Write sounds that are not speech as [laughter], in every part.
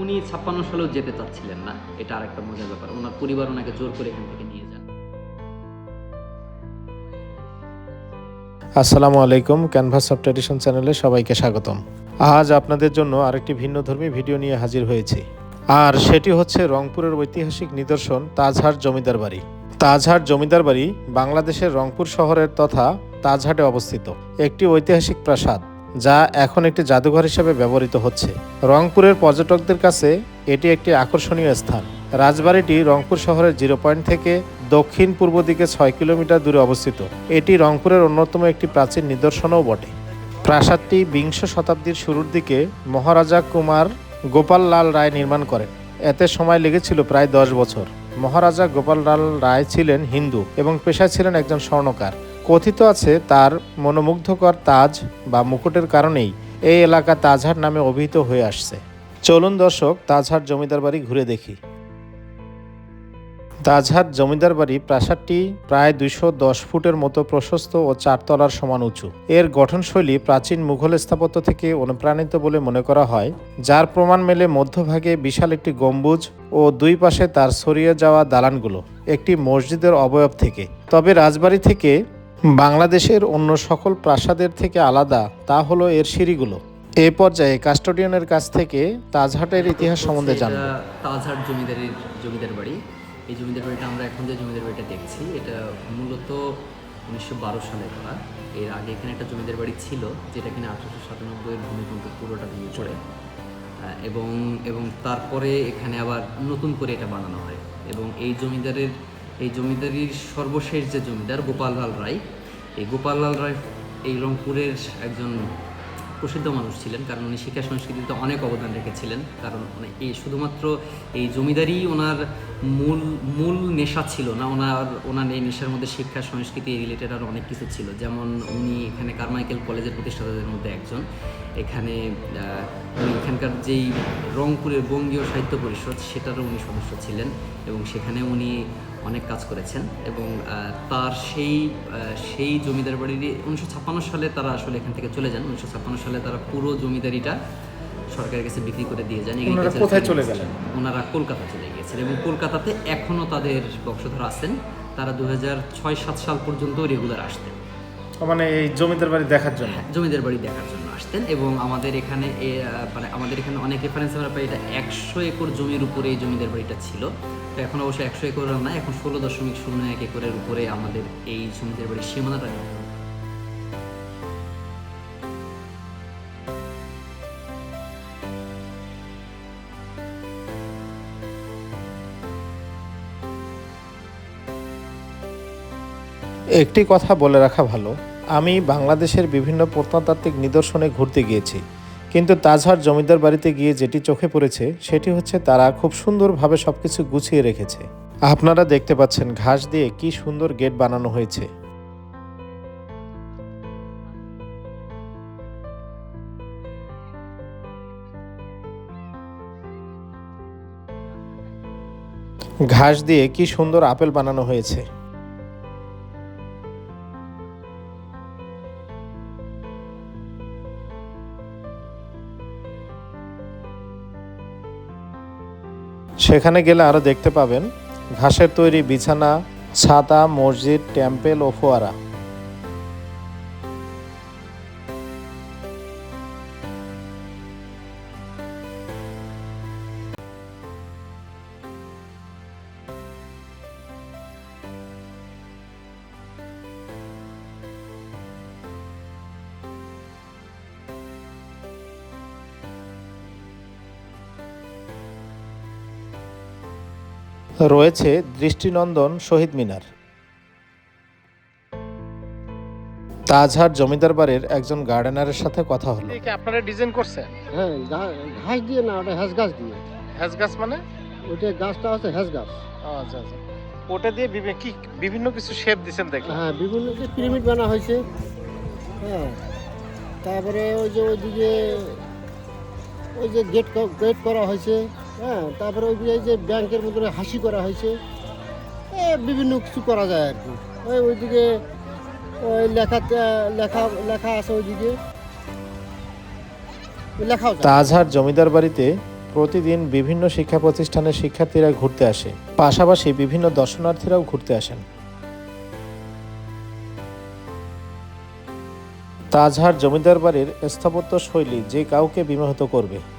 উনি ছাপ্পান্ন সালেও যেতে চাচ্ছিলেন না। এটা আরেকটা মজার ব্যাপার। ওনার পরিবার ওনাকে জোর করে এখান থেকে নিয়ে যান। আসসালামু আলাইকুম ক্যানভাস অফ ট্র্যাডিশন চ্যানেলে সবাইকে স্বাগতম। আজ আপনাদের জন্য আরেকটি ভিন্নধর্মী ভিডিও নিয়ে হাজির হয়েছি। আর সেটি হচ্ছে রংপুরের ঐতিহাসিক নিদর্শন তাজহাট জমিদার বাড়ি। তাজহাট জমিদার বাড়ি বাংলাদেশের রংপুর শহরের তথা তাজহাটে অবস্থিত। একটি ঐতিহাসিক প্রাসাদ। যা এখন একটি জাদুঘর হিসেবে ব্যবহৃত হচ্ছে। রংপুরের পর্যটকদের কাছে এটি একটি আকর্ষণীয় স্থান। রাজবাড়িটি রংপুর শহরের জিরো পয়েন্ট থেকে দক্ষিণ পূর্ব দিকে ছয় কিলোমিটার দূরে অবস্থিত। এটি রংপুরের অন্যতম একটি প্রাচীন নিদর্শনও বটে। প্রাসাদটি বিংশ শতাব্দীর শুরুর দিকে মহারাজা কুমার গোপাল লাল রায় নির্মাণ করেন। এতে সময় লেগেছিল প্রায় দশ বছর। মহারাজা গোপাল লাল রায় ছিলেন হিন্দু এবং পেশায় ছিলেন একজন স্বর্ণকার। কথিত আছে, তার মনোমুগ্ধকর তাজ বা মুকুটের কারণেই এই এলাকা তাজহাট নামে অভিহিত হয়ে আসছে। চলুন দর্শক তাজহাট জমিদার বাড়ি ঘুরে দেখি। তাজহাট জমিদার বাড়ি প্রাসাদটি প্রায় দুইশো দশ ফুটের মতো প্রশস্ত ও চারতলার সমান উঁচু। এর গঠনশৈলী প্রাচীন মুঘল স্থাপত্য থেকে অনুপ্রাণিত বলে মনে করা হয়, যার প্রমাণ মেলে মধ্যভাগে বিশাল একটি গম্বুজ ও দুই পাশে তার ছড়িয়ে যাওয়া দালানগুলো, একটি মসজিদের অবয়ব থেকে। তবে রাজবাড়ি থেকে বাংলাদেশের অন্য সকল প্রাসাদের থেকে আলাদা তা হলো এর সিঁড়িগুলো। এ পর্যায়ে কাস্টোডিয়ানের কাছ থেকে তাজহাটের ইতিহাস সম্বন্ধে জানব। তাজহাট জমিদারের জমিদার বাড়ি। এই জমিদার বাড়িটা আমরা এখন যে জমিদার বাড়িটা দেখছি এটা মূলত উনিশশো বারো সালে করা। এর আগে এখানে একটা জমিদার বাড়ি ছিল যেটা কিনা আঠারোশো সাতানব্বইয়ের ভূমিকম্প পুরোটা ভেঙে পড়ে এবং এবং তারপরে এখানে আবার নতুন করে এটা বানানো হয়। এবং এই জমিদারের এই জমিদারির সর্বশেষ যে জমিদার গোপাললাল রায়, এই গোপাললাল রায় এই রংপুরের একজন প্রসিদ্ধ মানুষ ছিলেন, কারণ উনি শিক্ষা সংস্কৃতিতে অনেক অবদান রেখেছিলেন, কারণ এই শুধুমাত্র এই জমিদারি ওনার মূল মূল নেশা ছিল না, ওনার ওনার এই নেশার মধ্যে শিক্ষা সংস্কৃতি রিলেটেড আর অনেক কিছু ছিল। যেমন উনি এখানে কারমাইকেল কলেজের প্রতিষ্ঠাতাদের মধ্যে একজন। এখানে এখানকার যেই রংপুরের বঙ্গীয় সাহিত্য পরিষদ, সেটারও উনি সদস্য ছিলেন এবং সেখানে উনি অনেক কাজ করেছেন এবং তার সেই সেই জমিদার বাড়ির উনিশশো ছাপ্পান্ন সালে তারা আসলে এখান থেকে চলে যান। উনিশশো ছাপ্পান্ন সালে তারা পুরো জমিদারিটা সরকারের কাছে বিক্রি করে দিয়ে যান ওনারা কোথায় চলে গেলেন? ওনারা কলকাতা চলে গিয়েছেন এবং কলকাতাতে এখনও তাদের বংশধর আছেন। তারা দু হাজার ছয় সাত সাল পর্যন্ত রেগুলার আসতেন। মানে এই জমিদার বাড়ি দেখার জন্য? জমিদার বাড়ি দেখার জন্য। আসতেন এবং আমাদের এখানে মানে আমাদের এখানে অনেক রেফারেন্স আমরা পাই, এটা একশো একর জমির উপরে এই জমিদার বাড়িটা ছিল। তো এখন অবশ্য একশো একর না, এখন ষোলো দশমিক শূন্য এক একরের উপরে আমাদের এই জমিদার বাড়ির সীমানাটা একটি কথা বলে রাখা ভালো আমি বাংলাদেশের বিভিন্ন প্রত্নতাত্ত্বিক নিদর্শনে ঘুরতে গিয়েছি। কিন্তু তাজহার জমিদার বাড়িতে গিয়ে যেটি চোখে পড়েছে, সেটি হচ্ছে তারা খুব সুন্দরভাবে সব কিছু গুছিয়ে রেখেছে। আপনারা দেখতে পাচ্ছেন ঘাস দিয়ে কি সুন্দর গেট বানানো হয়েছে। ঘাস দিয়ে কি সুন্দর আপেল বানানো হয়েছে। সেখানে গেলে আরও দেখতে পাবেন ঘাসের তৈরি বিছানা ছাতা মসজিদ টেম্পেল ও ফোয়ারা। রয়েছে দৃষ্টিনন্দন শহীদ মিনার। তাজহাট জমিদার বাড়ির একজন গার্ডেনারের সাথে কথা হলো। আপনারা ডিজাইন করছেন? হ্যাঁ ঘাস দিয়ে না ওটা হ্যাস গাছ দিয়ে। হ্যাজ গাছ মানে? ওইটা গাছটা আছে হ্যাস গাছ। আচ্ছা আচ্ছা। ওটা দিয়ে কি বিভিন্ন কিছু শেপ দিছেন দেখলাম। হ্যাঁ বিভিন্ন যে পিরামিড বানা হয়েছে। হ্যাঁ তারপরে ওই যে ওইদিকে ওই যে গেট গেট করা হয়েছে। হ্যাঁ তারপরে ওই যে- ব্যাংকের মধ্যে হাসি করা হয়েছে বিভিন্ন কিছু করা যায় আর কি। ওই ওইদিকে ওই লেখা লেখা লেখা আছে ওইদিকে। লেখাও যায়। তাজহাট জমিদার বাড়িতে প্রতিদিন বিভিন্ন শিক্ষা প্রতিষ্ঠানের শিক্ষার্থীরা ঘুরতে আসে। পাশাপাশি বিভিন্ন দর্শনার্থীরাও ঘুরতে আসেন। তাজহার জমিদার বাড়ির স্থাপত্য শৈলী যে কাউকে বিমোহিত করবে।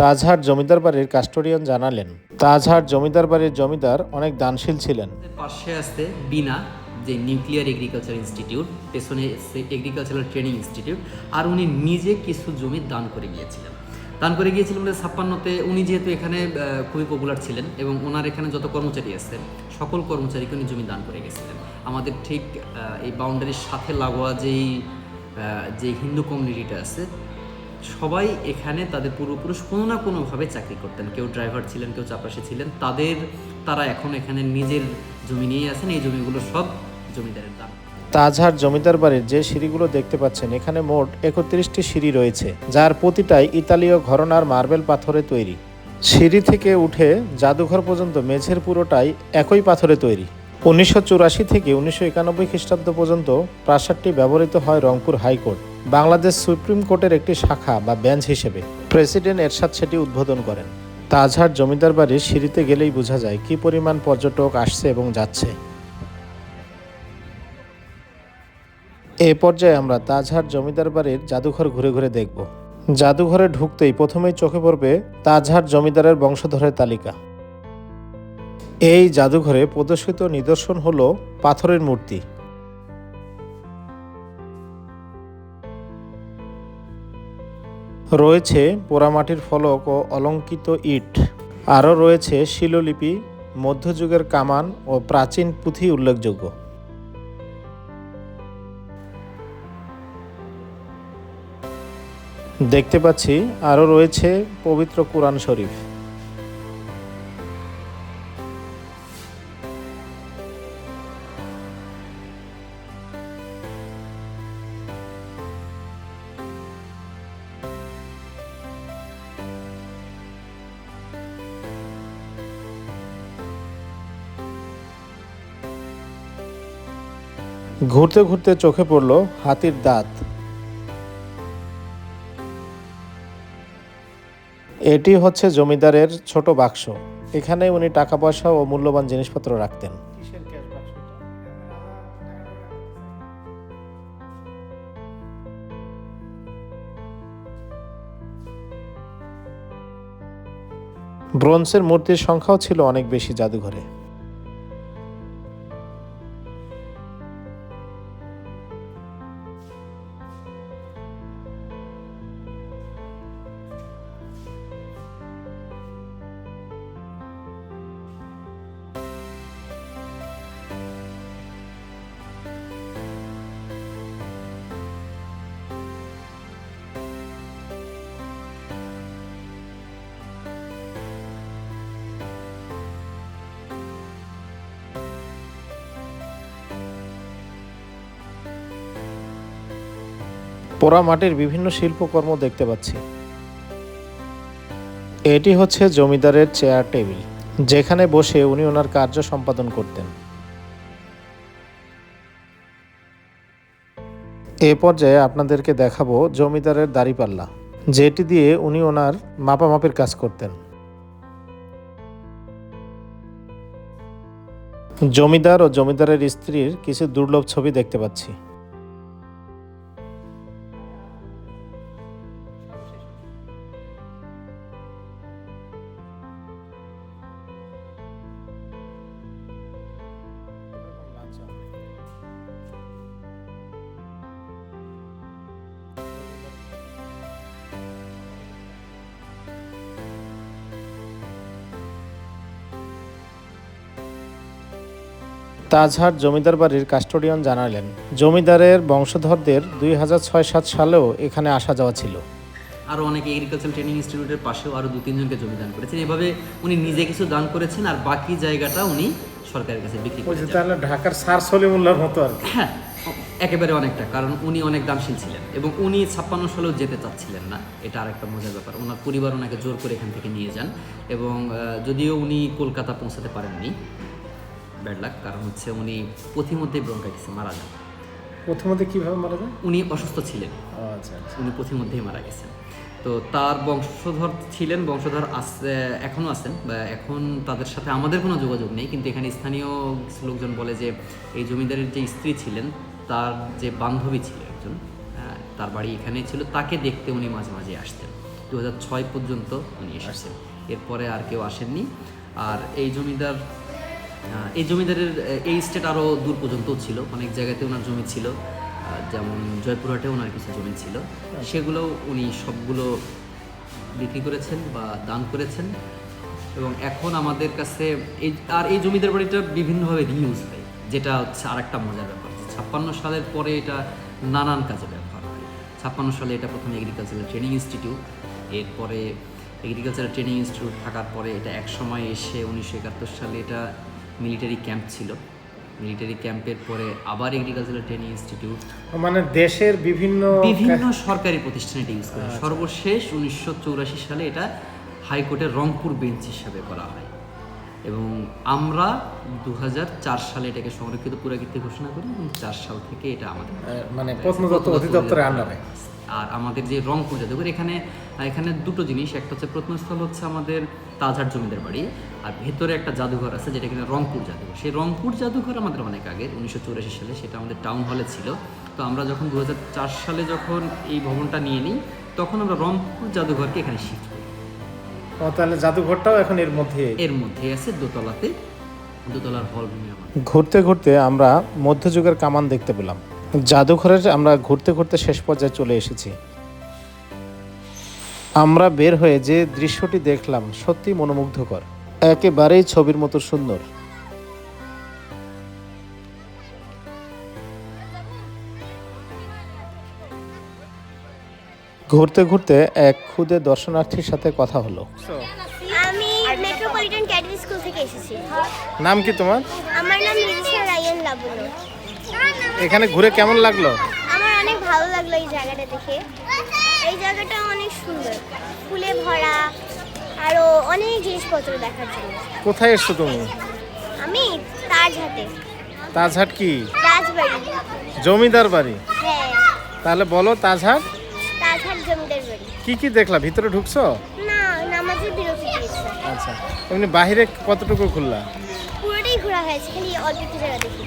তাজহার জমিদার বাড়ির কাস্টোডিয়ান জানালেন, তাজহার জমিদার বাড়ির জমিদার অনেক দানশীল ছিলেন। পাশে আছে বিনা, যে নিউক্লিয়ার এগ্রিকালচার ইনস্টিটিউট পেছনে এগ্রিকালচারাল ট্রেনিং ইনস্টিটিউট আর উনি নিজে কিছু জমি দান করে গিয়েছিলেন। দান করে গিয়েছিলেন বলে ছাপ্পান্নতে উনি যেহেতু এখানে খুবই পপুলার ছিলেন এবং ওনার এখানে যত কর্মচারী আছেন সকল কর্মচারীকে উনি জমি দান করে গেছিলেন আমাদের ঠিক এই বাউন্ডারির সাথে লাগোয়া যেই যে হিন্দু কমিউনিটিটা আছে সবাই এখানে তাদের পূর্বপুরুষ কোনো না কোনোভাবে চাকরি করতেন। কেউ ড্রাইভার ছিলেন, কেউ চাপরাশি ছিলেন। তাদের, তারা এখন এখানে নিজের জমি নিয়েই আছেন। এই জমিগুলো সব জমিদারের দাম। তাজহার জমিদার বাড়ির যে সিঁড়িগুলো দেখতে পাচ্ছেন, এখানে মোট একত্রিশটি সিঁড়ি রয়েছে, যার প্রতিটাই ইতালীয় ঘরনার মার্বেল পাথরে তৈরি। সিঁড়ি থেকে উঠে জাদুঘর পর্যন্ত মেঝের পুরোটাই একই পাথরে তৈরি। উনিশশো চুরাশি থেকে উনিশশো একানব্বই খ্রিস্টাব্দ পর্যন্ত প্রাসাদটি ব্যবহৃত হয় রংপুর হাইকোর্ট। বাংলাদেশ সুপ্রিম কোর্টের একটি শাখা বা বেঞ্চ হিসেবে প্রেসিডেন্ট এরশাদ সেটি উদ্বোধন করেন। তাজহার জমিদার বাড়ির সিঁড়িতে গেলেই বোঝা যায় কি পরিমাণ পর্যটক আসছে এবং যাচ্ছে। এ পর্যায়ে আমরা তাজহার জমিদার বাড়ির জাদুঘর ঘুরে ঘুরে দেখব। জাদুঘরে ঢুকতেই প্রথমেই চোখে পড়বে তাজহার জমিদারের বংশধরের তালিকা। এই জাদুঘরে প্রদর্শিত নিদর্শন হলো পাথরের মূর্তি। রয়েছে পোড়ামাটির ফলক ও অলঙ্কিত ইট। আরও রয়েছে শিলোলিপি, মধ্যযুগের কামান ও প্রাচীন পুঁথি উল্লেখযোগ্য। দেখতে পাচ্ছি, আরও রয়েছে পবিত্র কোরআন শরীফ। ঘুরতে ঘুরতে চোখে পড়ল হাতির দাঁত। এটি হচ্ছে জমিদারের ছোট বাক্স। এখানে উনি টাকা পয়সা ও মূল্যবান জিনিসপত্র রাখতেন। ব্রোঞ্জের মূর্তির সংখ্যাও ছিল অনেক বেশি জাদুঘরে। পোড়া মাটির বিভিন্ন শিল্পকর্ম দেখতে পাচ্ছি। এটি হচ্ছে জমিদারের চেয়ার টেবিল, যেখানে বসে উনি ওনার কার্য সম্পাদন করতেন। এ পর্যায়ে আপনাদেরকে দেখাবো জমিদারের দাড়িপাল্লা, যেটি দিয়ে উনি ওনার মাপামাপির কাজ করতেন। জমিদার ও জমিদারের স্ত্রীর কিছু দুর্লভ ছবি দেখতে পাচ্ছি। তাজহাট জমিদার বাড়ির কাস্টোডিয়ান জানালেন জমিদারের বংশধরদের দুই হাজার ছয় সাত সালেও এখানে আসা যাওয়া ছিল। আরও অনেকে এগ্রিকালচার ট্রেনিং ইনস্টিটিউটের পাশেও আরও দু তিনজনকে জমি দান করেছেন। এভাবে উনি নিজে কিছু দান করেছেন আর বাকি জায়গাটা উনি সরকারের কাছে বিক্রি করেছেন। তাহলে ঢাকার সার সলিমুল্লার মতো আর হ্যাঁ একেবারে অনেকটা কারণ উনি অনেক দানশীল ছিলেন এবং উনি ছাপ্পান্ন সালেও যেতে চাচ্ছিলেন না। এটা আরেকটা মজার ব্যাপার ওনার পরিবার ওনাকে জোর করে এখান থেকে নিয়ে যান এবং যদিও উনি কলকাতা পৌঁছাতে পারেননি ব্যাড লাক কারণ হচ্ছে উনি পথিমধ্যেই ব্রঙ্কাইটিসে মারা যান। প্রথমত কীভাবে মারা যায় উনি অসুস্থ ছিলেন। আচ্ছা আচ্ছা। উনি পথিমধ্যেই মারা গেছেন। তো তার বংশধর ছিলেন বংশধর আছে এখনও আছেন বা এখন তাদের সাথে আমাদের কোনো যোগাযোগ নেই কিন্তু এখানে স্থানীয় কিছু লোকজন বলে যে এই জমিদারের যে স্ত্রী ছিলেন তার যে বান্ধবী ছিল একজন তার বাড়ি এখানেই ছিল তাকে দেখতে উনি মাঝে মাঝে আসতেন। দু হাজার ছয় পর্যন্ত উনি এসেছেন। এরপরে আর কেউ আসেননি। আর এই জমিদার এই জমিদারের এই স্টেট আরও দূর পর্যন্ত ছিল অনেক জায়গাতে ওনার জমি ছিল যেমন জয়পুরহাটে ওনার কিছু জমি ছিল। সেগুলো উনি সবগুলো বিক্রি করেছেন বা দান করেছেন এবং এখন আমাদের কাছে এই আর এই জমিদার বাড়িটা বিভিন্নভাবে রিউজ হয় যেটা হচ্ছে আরেকটা মজার ব্যাপার। ছাপ্পান্ন সালের পরে এটা নানান কাজে ব্যবহার হয়। ছাপ্পান্ন সালে এটা প্রথমে এগ্রিকালচারাল ট্রেনিং ইনস্টিটিউট এরপরে এগ্রিকালচারাল ট্রেনিং ইনস্টিটিউট থাকার পরে এটা এক সময় এসে উনিশশো একাত্তর সালে এটা মিলিটারি ক্যাম্প ছিল। মিলিটারি ক্যাম্পের পরে আবার এগ্রিকালচারাল ট্রেনিং ইনস্টিটিউট মানে দেশের বিভিন্ন বিভিন্ন সরকারি প্রতিষ্ঠানে এটা ইউজ করে সর্বশেষ উনিশশো চৌরাশি সালে এটা হাইকোর্টের রংপুর বেঞ্চ হিসাবে করা হয়। এবং আমরা দু হাজার চার সালে এটাকে সংরক্ষিত পুরাকীর্তি ঘোষণা করি এবং চার সাল থেকে এটা আমাদের মানে প্রত্নতত্ত্ব অধিদপ্তরের আন্ডারে আর আমাদের যে রংপুর জাদুঘর এখানে এখানে দুটো জিনিস। একটা হচ্ছে প্রত্নস্থল হচ্ছে আমাদের তাজহাট জমিদার বাড়ি। আর ভেতরে একটা জাদুঘর আছে যেটা কিনা রংপুর জাদুঘর। সেই রংপুর জাদুঘর আমাদের অনেক আগে উনিশশো চৌরাশি সালে সেটা আমাদের টাউন হলে ছিল। তো আমরা যখন দু হাজার চার সালে যখন এই ভবনটা নিয়ে নিই তখন আমরা রংপুর জাদুঘরকে এখানে শিফট করি। তাহলে জাদুঘরটাও এখন এর মধ্যে? এর মধ্যে আছে দোতলাতে। দোতলার হল ঘুরতে ঘুরতে আমরা মধ্যযুগের কামান দেখতে পেলাম। জাদুঘরের আমরা ঘুরতে ঘুরতে শেষ পর্যায়ে চলে এসেছি। আমরা বের হয়ে যে দৃশ্যটি দেখলাম সত্যি মনোমুগ্ধকর। একেবারেই ছবির মতো সুন্দর। ঘুরতে ঘুরতে এক খুদে দর্শনার্থীর সাথে কথা হলো। আমি মেট্রোপলিটন ক্যাডেট স্কুল থেকে এসেছি। নাম কি তোমার? আমার নাম রায়ান লাবণ্য। এখানে ঘুরে কেমন লাগল? আমার অনেক ভালো লাগল এই জায়গাটা দেখে। এই জায়গাটা অনেক সুন্দর। ফুলে ভরা আরও অনেক জিনিসপত্র দেখার জন্য। কোথায় এসছো তুমি? আমি তাজহাটে। তাজহাট কি? রাজবাড়ি। জমিদার বাড়ি। হ্যাঁ। তাহলে বলো তাজহাট। তাজহাট জমিদার বাড়ি। কি কি দেখলা? ভিতরে ঢুকছো? না নামাজের বিরতি দিয়েছে। আচ্ছা। এমনি বাইরে কতটুকু ঘুরলা পুরোটাই ঘোরা হয়েছে খালি অল্প একটু জায়গা দেখি।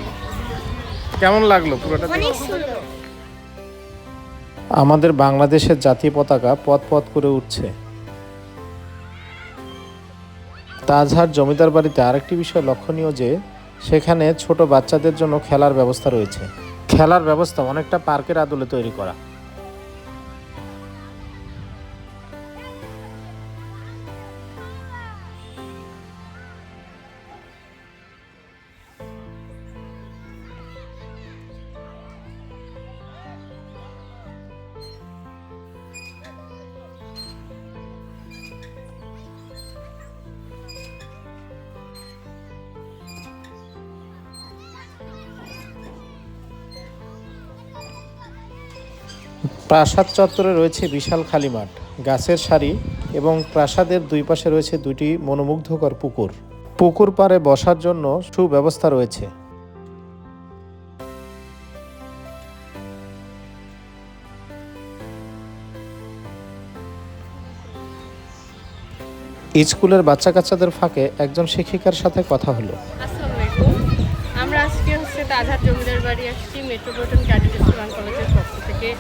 কেমন লাগল পুরোটা অনেক সুন্দর। আমাদের বাংলাদেশের জাতীয় পতাকা পথ পথ করে উঠছে। তাজহার জমিদার বাড়িতে আরেকটি বিষয় লক্ষণীয় যে সেখানে ছোট বাচ্চাদের জন্য খেলার ব্যবস্থা রয়েছে। খেলার ব্যবস্থা অনেকটা পার্কের আদলে তৈরি করা। প্রাসাদ চত্বরে রয়েছে বিশাল খালি মাঠ, গাছের সারি এবং প্রাসাদের দুই পাশে রয়েছে দুটি মনোমুগ্ধকর পুকুর। পুকুর পাড়ে বসার জন্য সুব্যবস্থা রয়েছে। স্কুলের বাচ্চা কাচ্চাদের ফাঁকে একজন শিক্ষিকার সাথে কথা হলো। আমরা আজকে হচ্ছে তাজহাট জমিদার বাড়ি আসছি মেট্রোপলিটন ক্যাডেট স্টুডেন্ট কলেজের পক্ষ থেকে।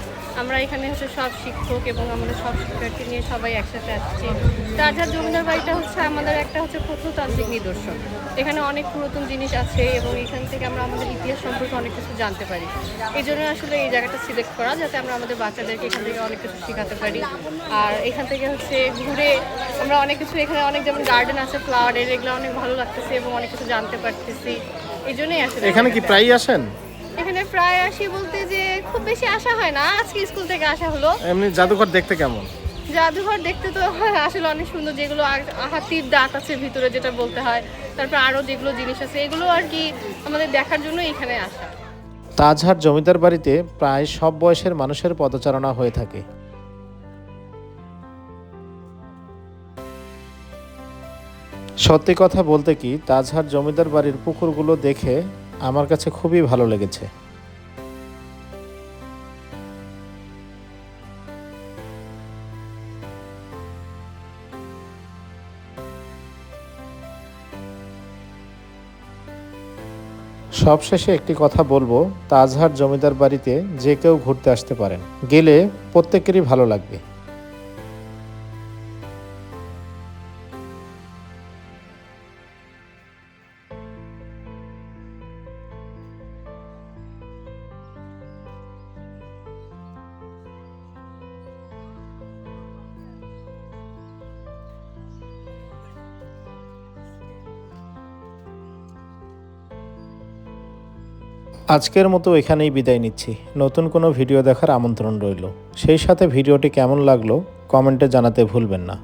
আমরা এখানে হচ্ছে সব শিক্ষক এবং আমাদের সব শিক্ষার্থী নিয়ে সবাই একসাথে আসছি। তাজহাট জমিদার বাড়িটা হচ্ছে আমাদের একটা হচ্ছে প্রত্নতান্ত্রিক নিদর্শন। এখানে অনেক পুরাতন জিনিস আছে এবং এখান থেকে আমরা আমাদের ইতিহাস সম্পর্কে অনেক কিছু জানতে পারি। এই জন্য আসলে এই জায়গাটা সিলেক্ট করা যাতে আমরা আমাদের বাচ্চাদেরকে এখান থেকে অনেক কিছু শেখাতে পারি। আর এখান থেকে হচ্ছে ঘুরে আমরা অনেক কিছু এখানে অনেক যেমন গার্ডেন আছে ফ্লাওয়ারের এগুলো অনেক ভালো লাগতেছে এবং অনেক কিছু জানতে পারতেছি। এই জন্যই আসলে এখানে কি প্রায়ই আসেন? এখানে প্রায় আসি বলতে যে খুব বেশি আসা হয় না। আজকে স্কুল থেকে আসা হলো। এমনি জাদুঘর দেখতে কেমন? জাদুঘর দেখতে তো [laughs] আসলে অনেক সুন্দর যেগুলো হাতির দাঁত আছে ভিতরে যেটা বলতে হয়। তারপর আরও যেগুলো জিনিস আছে এগুলো আর কি আমাদের দেখার জন্য এখানে আসা। তাজহাট জমিদার বাড়িতে প্রায় সব বয়সের মানুষের পদচারণা হয়ে থাকে। সত্যি কথা বলতে কি তাজহাট জমিদার বাড়ির পুকুরগুলো দেখে আমার কাছে খুবই ভালো লেগেছে। সবশেষে একটি কথা বলব তাজহাট জমিদার বাড়িতে যে কেউ ঘুরতে আসতে পারেন। গেলে প্রত্যেকেরই ভালো লাগবে। আজকের মতো এখানেই বিদায় নিচ্ছি। নতুন কোনো ভিডিও দেখার আমন্ত্রণ রইল। সেই সাথে ভিডিওটি কেমন লাগল, কমেন্টে জানাতে ভুলবেন না।